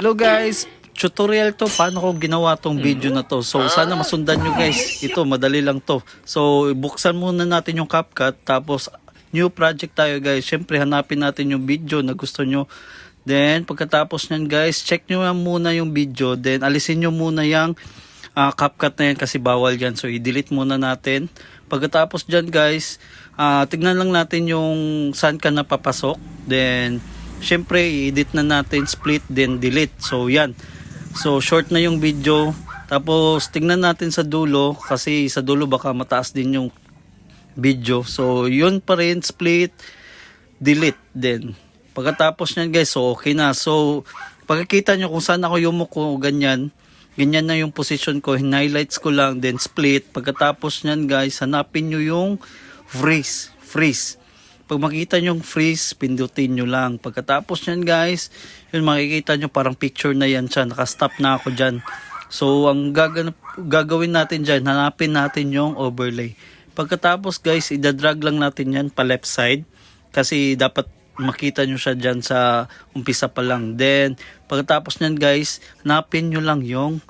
Hello guys, tutorial to paano ko ginawa tong video na to. So sana masundan nyo guys. Ito madali lang to. So buksan muna natin yung CapCut tapos new project tayo guys. Syempre hanapin natin yung video na gusto nyo. Then pagkatapos nyan guys, check nyo muna yung video. Then alisin nyo muna yung ah, CapCut na yan kasi bawal yan. So i-delete muna natin. Pagkatapos dyan guys, ah, tignan lang natin yung saan ka napapasok. Then syempre i-edit na natin split then delete. So yan. So short na yung video. Tapos tingnan natin sa dulo kasi sa dulo baka mataas din yung video. So yun pa rin split delete din. Pagkatapos nyan guys so okay na. So pagkakita nyo kung saan ako yumuko ganyan. Ganyan na yung position ko. Highlights ko lang then split. Pagkatapos nyan guys hanapin nyo yung freeze. Freeze pag makita nyo yung freeze, pindutin nyo lang. Pagkatapos nyan guys, yun makikita nyo parang picture na yan siya. Nakastop na ako dyan. So, ang gagawin natin dyan, hanapin natin yung overlay. Pagkatapos guys, idadrag lang natin yan pa left side. Kasi dapat makita nyo siya dyan sa umpisa pa lang. Then, pagkatapos nyan guys, hanapin nyo lang yung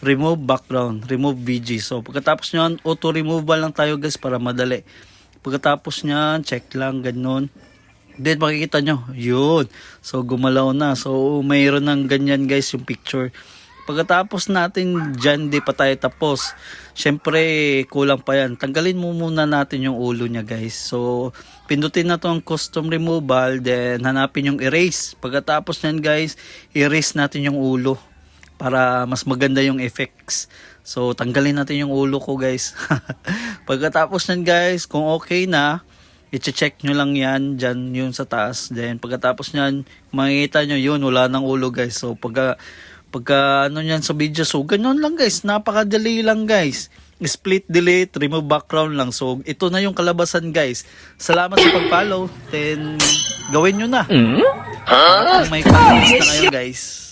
remove background, remove VG. So, pagkatapos nyan, auto removal lang tayo guys para madali. Pagkatapos niyan, check lang, ganun. Then makikita nyo, yun. So gumalaw na. So mayroon ng ganyan guys yung picture. Pagkatapos natin dyan, di pa tayo tapos. Siyempre, kulang pa yan. Tanggalin mo muna natin yung ulo niya guys. So, pindutin na to ang custom removal. Then, hanapin yung erase. Pagkatapos nyan guys, erase natin yung ulo. Para mas maganda yung effects. So, tanggalin natin yung ulo ko guys. Pagkatapos nyan guys, kung okay na, i-check nyo lang yan dyan yung sa taas. Then pagkatapos nyan, makikita nyo yun, wala nang ulo guys. So pagka, pagka ano nyan sa video, so ganyan lang guys, napakadali lang guys. Split delete, remove background lang. So ito na yung kalabasan guys. Salamat sa pag-follow. Then gawin nyo na. Para may comments na kayo guys.